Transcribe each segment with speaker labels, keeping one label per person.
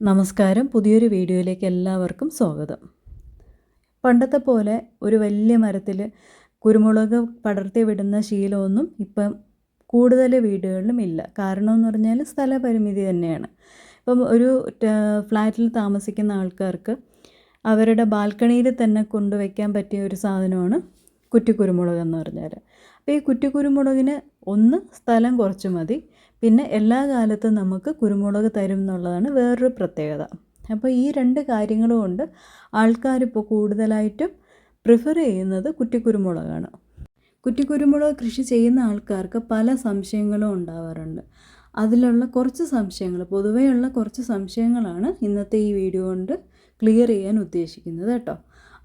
Speaker 1: നമസ്കാരം. പുതിയൊരു വീഡിയോയിലേക്ക് എല്ലാവർക്കും സ്വാഗതം. പണ്ടത്തെ പോലെ ഒരു വലിയ മരത്തിൽ കുരുമുളക് പടർത്തി വിടുന്ന ശീലമൊന്നും ഇപ്പം കൂടുതൽ വീടുകളിലും ഇല്ല. കാരണം എന്ന് പറഞ്ഞാൽ സ്ഥലപരിമിതി തന്നെയാണ്. ഇപ്പം ഒരു ഫ്ലാറ്റിൽ താമസിക്കുന്ന ആൾക്കാർക്ക് അവരുടെ ബാൽക്കണിയിൽ തന്നെ കൊണ്ടുവയ്ക്കാൻ പറ്റിയ ഒരു സാധനമാണ് കുറ്റിക്കുരുമുളക് എന്ന് പറഞ്ഞാൽ. അപ്പോൾ ഈ കുറ്റി കുരുമുളകിന് ഒന്ന് സ്ഥലം കുറച്ച് മതി. പിന്നെ എല്ലാ കാലത്തും നമുക്ക് കുരുമുളക് തരും എന്നുള്ളതാണ് വേറൊരു പ്രത്യേകത. അപ്പോൾ ഈ രണ്ട് കാര്യങ്ങളും കൊണ്ട് ആൾക്കാരിപ്പോൾ കൂടുതലായിട്ടും പ്രിഫർ ചെയ്യുന്നത് കുറ്റിക്കുരുമുളകാണ്. കുറ്റിക്കുരുമുളക് കൃഷി ചെയ്യുന്ന ആൾക്കാർക്ക് പല സംശയങ്ങളും ഉണ്ടാവാറുണ്ട്. അതിലുള്ള കുറച്ച് സംശയങ്ങൾ പൊതുവെയുള്ള കുറച്ച് സംശയങ്ങളാണ് ഇന്നത്തെ ഈ വീഡിയോ കൊണ്ട് ക്ലിയർ ചെയ്യാൻ ഉദ്ദേശിക്കുന്നത് കേട്ടോ.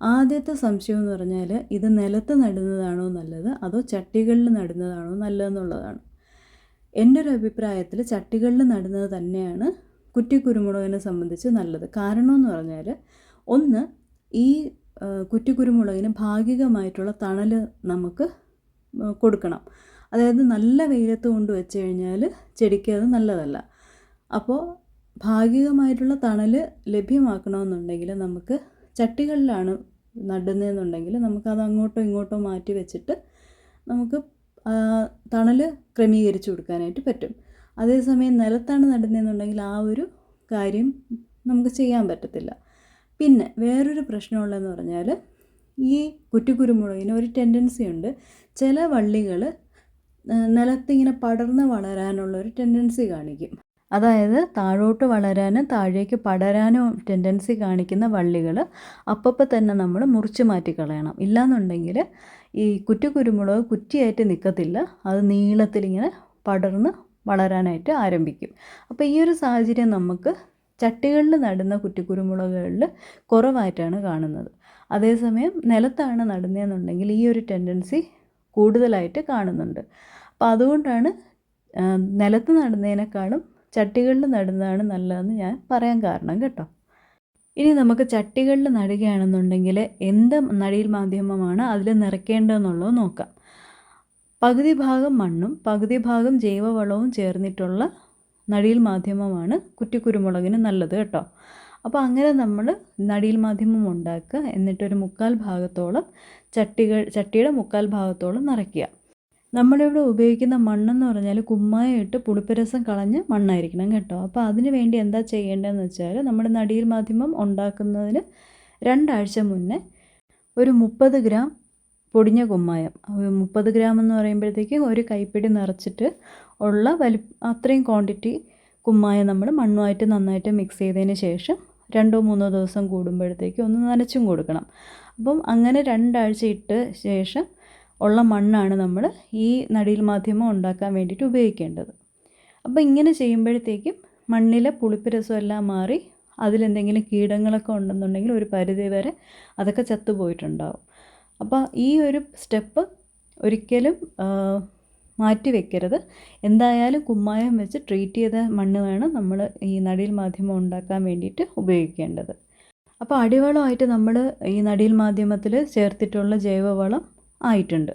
Speaker 1: ആദ്യത്തെ സംശയം എന്ന് പറഞ്ഞാൽ ഇത് നിലത്ത് നടുന്നതാണോ നല്ലത്? അതോ ചട്ടികളിൽ നടുന്നതാണോ നല്ലതെന്നുള്ളതാണ്. എന്റെ ഒരു അഭിപ്രായത്തിൽ ചട്ടികളിൽ നടുന്നത് തന്നെയാണ് കുറ്റിക്കുരുമുളകിനെ സംബന്ധിച്ച് നല്ലത്. കാരണം എന്ന് പറഞ്ഞാൽ ഒന്ന് ഈ കുറ്റിക്കുരുമുളകിന് ഭാഗികമായിട്ടുള്ള തണൽ നമുക്ക് കൊടുക്കണം. അതായത് നല്ല വെയിലത്ത് കൊണ്ട് വെച്ച് കഴിഞ്ഞാൽ ചെടിക്ക് അത് നല്ലതല്ല. അപ്പോൾ ഭാഗികമായിട്ടുള്ള തണൽ ലഭ്യമാക്കണമെന്നുണ്ടെങ്കിൽ നമുക്ക് ചട്ടികളിലാണ് നടുന്നതെന്നുണ്ടെങ്കിൽ നമുക്കത് അങ്ങോട്ടോ ഇങ്ങോട്ടോ മാറ്റി വെച്ചിട്ട് നമുക്ക് തണൽ ക്രമീകരിച്ച് കൊടുക്കാനായിട്ട് പറ്റും. അതേസമയം നിലത്താണ് നടുന്നതെന്നുണ്ടെങ്കിൽ ആ ഒരു കാര്യം നമുക്ക് ചെയ്യാൻ പറ്റത്തില്ല. പിന്നെ വേറൊരു പ്രശ്നമുള്ളതെന്ന് പറഞ്ഞാൽ ഈ കുറ്റിക്കുരുമുളകിന് ഒരു ടെൻഡൻസി ഉണ്ട്. ചില വള്ളികൾ നിലത്തിങ്ങനെ പടർന്ന് വളരാനുള്ള ഒരു ടെൻഡൻസി കാണിക്കും. അതായത് താഴോട്ട് വളരാനും താഴേക്ക് പടരാനും ടെൻഡൻസി കാണിക്കുന്ന വള്ളികൾ അപ്പപ്പോൾ തന്നെ നമ്മൾ മുറിച്ച് മാറ്റി കളയണം. ഇല്ലാന്നുണ്ടെങ്കിൽ ഈ കുറ്റി കുരുമുളക് കുറ്റിയായിട്ട് നിൽക്കത്തില്ല അത് നീളത്തിലിങ്ങനെ പടർന്ന് വളരാനായിട്ട് ആരംഭിക്കും. അപ്പോൾ ഈ ഒരു സാഹചര്യം നമുക്ക് ചട്ടികളിൽ നടുന്ന കുറ്റിക്കുരുമുളകുകളിൽ കുറവായിട്ടാണ് കാണുന്നത്. അതേസമയം നിലത്താണ് നടുന്നതെന്നുണ്ടെങ്കിൽ ഈ ഒരു ടെൻഡൻസി കൂടുതലായിട്ട് കാണുന്നുണ്ട്. അപ്പോൾ അതുകൊണ്ടാണ് നിലത്ത് നടുന്നതിനേക്കാളും ചട്ടികളിൽ നടുന്നതാണ് നല്ലതെന്ന് ഞാൻ പറയാൻ കാരണം കേട്ടോ. ഇനി നമുക്ക് ചട്ടികളിൽ നടുകയാണെന്നുണ്ടെങ്കിൽ എന്ത് നടീൽ മാധ്യമമാണ് അതിൽ നിറയ്ക്കേണ്ടതെന്നുള്ളത് നോക്കാം. പകുതി ഭാഗം മണ്ണും പകുതി ഭാഗം ജൈവവളവും ചേർന്നിട്ടുള്ള നടീൽ മാധ്യമമാണ് കുറ്റിക്കുരുമുളകിന് നല്ലത് കേട്ടോ. അപ്പോൾ അങ്ങനെ നമ്മൾ നടീൽ മാധ്യമം ഉണ്ടാക്കുക. എന്നിട്ടൊരു മുക്കാൽ ഭാഗത്തോളം ചട്ടികൾ ചട്ടിയുടെ മുക്കാൽ ഭാഗത്തോളം നിറയ്ക്കുക. നമ്മളിവിടെ ഉപയോഗിക്കുന്ന മണ്ണെന്ന് പറഞ്ഞാൽ കുമ്മായ ഇട്ട് പുളിപ്പരസം കളഞ്ഞ് മണ്ണായിരിക്കണം കേട്ടോ. അപ്പോൾ അതിന് വേണ്ടി എന്താ ചെയ്യേണ്ടതെന്ന് വെച്ചാൽ നമ്മുടെ നടിയിൽ മാധ്യമം ഉണ്ടാക്കുന്നതിന് രണ്ടാഴ്ച മുന്നേ ഒരു മുപ്പത് ഗ്രാം പൊടിഞ്ഞ കുമ്മായം മുപ്പത് ഗ്രാം എന്ന് പറയുമ്പോഴത്തേക്കും ഒരു കൈപ്പിടി നിറച്ചിട്ട് ഉള്ള വലി അത്രയും ക്വാണ്ടിറ്റി കുമ്മായം നമ്മൾ മണ്ണുമായിട്ട് നന്നായിട്ട് മിക്സ് ചെയ്തതിന് ശേഷം രണ്ടോ മൂന്നോ ദിവസം കൂടുമ്പോഴത്തേക്കും ഒന്ന് നനച്ചും കൊടുക്കണം. അപ്പം അങ്ങനെ രണ്ടാഴ്ച ഇട്ട് ശേഷം ഉള്ള മണ്ണാണ് നമ്മൾ ഈ നടീൽ മാധ്യമം ഉണ്ടാക്കാൻ വേണ്ടിയിട്ട് ഉപയോഗിക്കേണ്ടത്. അപ്പോൾ ഇങ്ങനെ ചെയ്യുമ്പോഴത്തേക്കും മണ്ണിലെ പുളിപ്പ് രസമെല്ലാം മാറി അതിലെന്തെങ്കിലും കീടങ്ങളൊക്കെ ഉണ്ടെന്നുണ്ടെങ്കിൽ ഒരു പരിധി വരെ അതൊക്കെ ചത്തുപോയിട്ടുണ്ടാവും. അപ്പോൾ ഈ ഒരു സ്റ്റെപ്പ് ഒരിക്കലും മാറ്റി വെക്കരുത്. എന്തായാലും കുമ്മായം വെച്ച് ട്രീറ്റ് ചെയ്ത മണ്ണ് വേണം നമ്മൾ ഈ നടീൽ മാധ്യമം ഉണ്ടാക്കാൻ വേണ്ടിയിട്ട് ഉപയോഗിക്കേണ്ടത്. അപ്പോൾ അടിവളമായിട്ട് നമ്മൾ ഈ നടീൽ മാധ്യമത്തിൽ ചേർത്തിട്ടുള്ള ജൈവവളം ആയിട്ടുണ്ട്.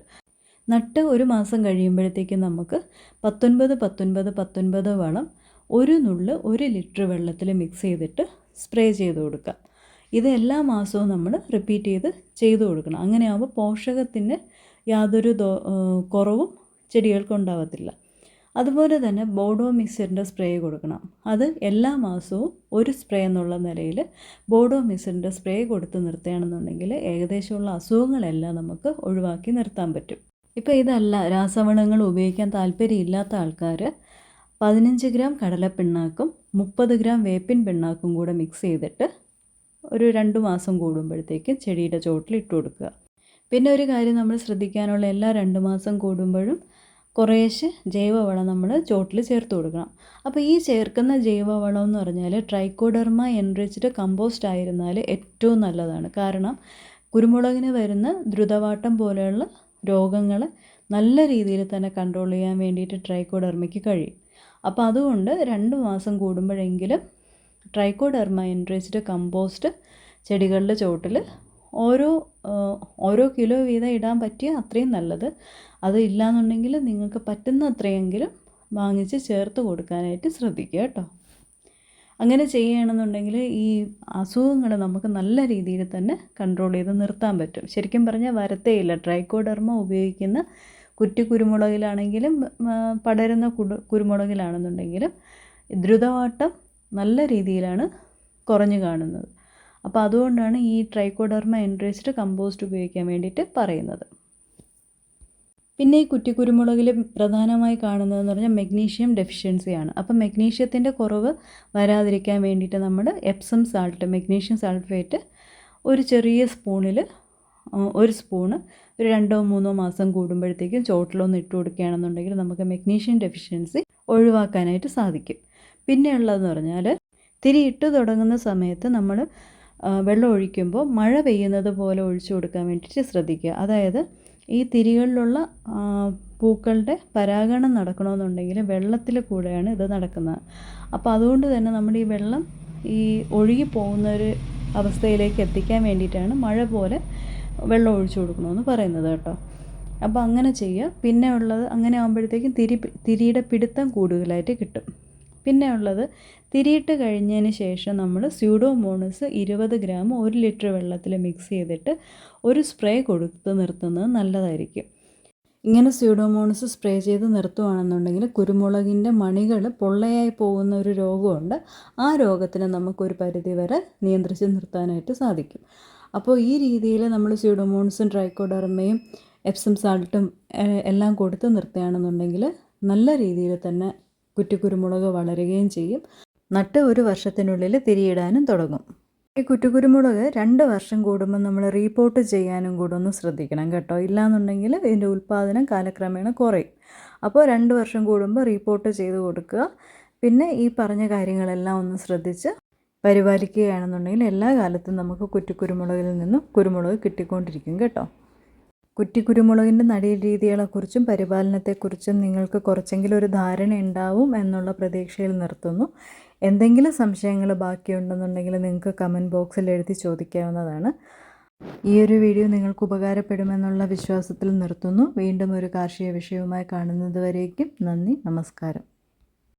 Speaker 1: നട്ട് ഒരു മാസം കഴിയുമ്പോഴത്തേക്കും നമുക്ക് പത്തൊൻപത് പത്തൊൻപത് പത്തൊൻപത് വളം ഒരു നുള്ള് ഒരു ലിറ്റർ വെള്ളത്തിൽ മിക്സ് ചെയ്തിട്ട് സ്പ്രേ ചെയ്ത് കൊടുക്കാം. ഇത് എല്ലാ മാസവും നമ്മൾ റിപ്പീറ്റ് ചെയ്ത് ചെയ്തു കൊടുക്കണം. അങ്ങനെയാകുമ്പോൾ പോഷകത്തിന് യാതൊരു കുറവും ചെടികൾക്ക് അതുപോലെ തന്നെ ബോഡോ മിക്സറിന്റെ സ്പ്രേ കൊടുക്കണം. അത് എല്ലാ മാസവും ഒരു സ്പ്രേ എന്നുള്ള നിലയിൽ ബോഡോ മിക്സറിന്റെ സ്പ്രേ കൊടുത്ത് നിർത്തുകയാണെന്നുണ്ടെങ്കിൽ ഏകദേശമുള്ള അസുഖങ്ങളെല്ലാം നമുക്ക് ഒഴിവാക്കി നിർത്താൻ പറ്റും. ഇപ്പോൾ ഇതല്ല രാസവളങ്ങൾ ഉപയോഗിക്കാൻ താല്പര്യമില്ലാത്ത ആൾക്കാർ പതിനഞ്ച് ഗ്രാം കടലപ്പിണ്ണാക്കും മുപ്പത് ഗ്രാം വേപ്പിൻ പിണ്ണാക്കും കൂടെ മിക്സ് ചെയ്തിട്ട് ഒരു രണ്ട് മാസം കൂടുമ്പോഴത്തേക്കും ചെടിയുടെ ചോട്ടിൽ ഇട്ട് കൊടുക്കുക. പിന്നെ ഒരു കാര്യം നമ്മൾ ശ്രദ്ധിക്കാനുള്ള എല്ലാ രണ്ട് മാസം കൂടുമ്പോഴും കുറേശ്ശെ ജൈവവളം നമ്മൾ ചോട്ടിൽ ചേർത്ത് കൊടുക്കണം. അപ്പോൾ ഈ ചേർക്കുന്ന ജൈവവളം എന്ന് പറഞ്ഞാൽ ട്രൈക്കോഡർമ എൻറിച്ച്ഡ് കമ്പോസ്റ്റ് ആയിരുന്നാൽ ഏറ്റവും നല്ലതാണ്. കാരണം കുരുമുളകിന് വരുന്ന ദ്രുതവാട്ടം പോലെയുള്ള രോഗങ്ങൾ നല്ല രീതിയിൽ തന്നെ കൺട്രോൾ ചെയ്യാൻ വേണ്ടിയിട്ട് ട്രൈക്കോഡർമയ്ക്ക് കഴിയും. അപ്പോൾ അതുകൊണ്ട് രണ്ട് മാസം കൂടുമ്പോഴെങ്കിലും ട്രൈക്കോഡർമ എൻറിച്ച്ഡ് കമ്പോസ്റ്റ് ചെടികളുടെ ചോട്ടിൽ ഓരോ ഓരോ കിലോ വീതം ഇടാൻ പറ്റിയ അത്രയും നല്ലത്. അത് ഇല്ലയെന്നുണ്ടെങ്കിൽ നിങ്ങൾക്ക് പറ്റുന്ന അത്രയെങ്കിലും വാങ്ങിച്ച് ചേർത്ത് കൊടുക്കാനായിട്ട് ശ്രദ്ധിക്കുക കേട്ടോ. അങ്ങനെ ചെയ്യുകയാണെന്നുണ്ടെങ്കിൽ ഈ അസുഖങ്ങൾ നമുക്ക് നല്ല രീതിയിൽ തന്നെ കൺട്രോൾ ചെയ്ത് നിർത്താൻ പറ്റും. ശരിക്കും പറഞ്ഞാൽ വരത്തേയില്ല ട്രൈക്കോഡർമ ഉപയോഗിക്കുന്ന കുറ്റി കുരുമുളകിലാണെങ്കിലും പടരുന്ന കുടു കുരുമുളകിലാണെന്നുണ്ടെങ്കിലും ദ്രുതവാട്ടം നല്ല രീതിയിലാണ് കുറഞ്ഞു കാണുന്നത്. അപ്പോൾ അതുകൊണ്ടാണ് ഈ ട്രൈക്കോഡർമ എൻട്രേസ്ഡ് കമ്പോസ്റ്റ് ഉപയോഗിക്കാൻ വേണ്ടിയിട്ട് പറയുന്നത്. പിന്നെ ഈ കുറ്റിക്കുരുമുളകിൽ പ്രധാനമായി കാണുന്നതെന്ന് പറഞ്ഞാൽ മെഗ്നീഷ്യം ഡെഫിഷ്യൻസിയാണ്. അപ്പോൾ മെഗ്നീഷ്യത്തിന്റെ കുറവ് വരാതിരിക്കാൻ വേണ്ടിയിട്ട് നമ്മൾ എപ്സം സാൾട്ട് മെഗ്നീഷ്യം സൾഫേറ്റ് ഒരു ചെറിയ സ്പൂണിൽ ഒരു സ്പൂണ് ഒരു രണ്ടോ മൂന്നോ മാസം കൂടുമ്പോഴത്തേക്കും ചോട്ടിലൊന്ന് ഇട്ട് കൊടുക്കുകയാണെന്നുണ്ടെങ്കിൽ നമുക്ക് മെഗ്നീഷ്യം ഡെഫിഷ്യൻസി ഒഴിവാക്കാനായിട്ട് സാധിക്കും. പിന്നെയുള്ളതെന്ന് പറഞ്ഞാൽ തിരി ഇട്ട് തുടങ്ങുന്ന സമയത്ത് നമ്മൾ വെള്ളം ഒഴിക്കുമ്പോൾ മഴ പെയ്യുന്നത് പോലെ ഒഴിച്ചു കൊടുക്കാൻ വേണ്ടിയിട്ട് ശ്രദ്ധിക്കുക. അതായത് ഈ തിരികളിലുള്ള പൂക്കളുടെ പരാഗണം നടക്കണമെന്നുണ്ടെങ്കിൽ വെള്ളത്തിൽ കൂടെയാണ് ഇത് നടക്കുന്നത്. അപ്പോൾ അതുകൊണ്ട് തന്നെ നമ്മുടെ ഈ വെള്ളം ഈ ഒഴുകി പോകുന്ന ഒരു അവസ്ഥയിലേക്ക് എത്തിക്കാൻ വേണ്ടിയിട്ടാണ് മഴ പോലെ വെള്ളം ഒഴിച്ചു കൊടുക്കണമെന്ന് പറയുന്നത് കേട്ടോ. അപ്പോൾ അങ്ങനെ ചെയ്യുക. പിന്നെ ഉള്ളത് അങ്ങനെ ആകുമ്പോഴത്തേക്കും തിരി തിരിയുടെ പിടുത്തം കൂടുതലായിട്ട് കിട്ടും. പിന്നെ ഉള്ളത് തിരിയിട്ട് കഴിഞ്ഞതിന് ശേഷം നമ്മൾ സ്യൂഡോമോണസ് ഇരുപത് ഗ്രാം ഒരു ലിറ്റർ വെള്ളത്തിൽ മിക്സ് ചെയ്തിട്ട് ഒരു സ്പ്രേ കൊടുത്ത് നിർത്തുന്നത് നല്ലതായിരിക്കും. ഇങ്ങനെ സ്യൂഡോമോണസ് സ്പ്രേ ചെയ്ത് നിർത്തുകയാണെന്നുണ്ടെങ്കിൽ കുരുമുളകിന്റെ മണികൾ പൊള്ളയായി പോകുന്ന ഒരു രോഗമുണ്ട്. ആ രോഗത്തിന് നമുക്കൊരു പരിധി വരെ നിയന്ത്രിച്ച് നിർത്താനായിട്ട് സാധിക്കും. അപ്പോൾ ഈ രീതിയിൽ നമ്മൾ സ്യൂഡോമോണസും ട്രൈക്കോഡർമയും എപ്സം സാൾട്ടും എല്ലാം കൊടുത്ത് നിർത്തുകയാണെന്നുണ്ടെങ്കിൽ നല്ല രീതിയിൽ തന്നെ കുറ്റിക്കുരുമുളക് വളരുകയും ചെയ്യും. നട്ട് ഒരു വർഷത്തിനുള്ളിൽ തിരിയിടാനും തുടങ്ങും. ഈ കുറ്റുകുരുമുളക് രണ്ട് വർഷം കൂടുമ്പോൾ നമ്മൾ റീപോർട്ട് ചെയ്യാനും കൂടെ ഒന്ന് ശ്രദ്ധിക്കണം കേട്ടോ. ഇല്ലാന്നുണ്ടെങ്കിൽ ഇതിന്റെ ഉൽപ്പാദനം കാലക്രമേണ കുറയും. അപ്പോൾ രണ്ട് വർഷം കൂടുമ്പോൾ റീപോർട്ട് ചെയ്ത് കൊടുക്കുക. പിന്നെ ഈ പറഞ്ഞ കാര്യങ്ങളെല്ലാം ഒന്ന് ശ്രദ്ധിച്ച് പരിപാലിക്കുകയാണെന്നുണ്ടെങ്കിൽ എല്ലാ കാലത്തും നമുക്ക് കുറ്റുകുരുമുളകിൽ നിന്നും കുരുമുളക് കിട്ടിക്കൊണ്ടിരിക്കും കേട്ടോ. കുറ്റിക്കുരുമുളകിന്റെ നടീൽ രീതികളെക്കുറിച്ചും പരിപാലനത്തെക്കുറിച്ചും നിങ്ങൾക്ക് കുറച്ചെങ്കിലും ഒരു ധാരണ ഉണ്ടാവും എന്നുള്ള പ്രതീക്ഷയിൽ നിർത്തുന്നു. എന്തെങ്കിലും സംശയങ്ങൾ ബാക്കിയുണ്ടെന്നുണ്ടെങ്കിൽ നിങ്ങൾക്ക് കമന്റ് ബോക്സിൽ എഴുതി ചോദിക്കാവുന്നതാണ്. ഈ ഒരു വീഡിയോ നിങ്ങൾക്ക് ഉപകാരപ്പെടുമെന്നുള്ള വിശ്വാസത്തിൽ നിർത്തുന്നു. വീണ്ടും ഒരു കാർഷിക വിഷയവുമായി കാണുന്നതുവരേക്കും നന്ദി നമസ്കാരം.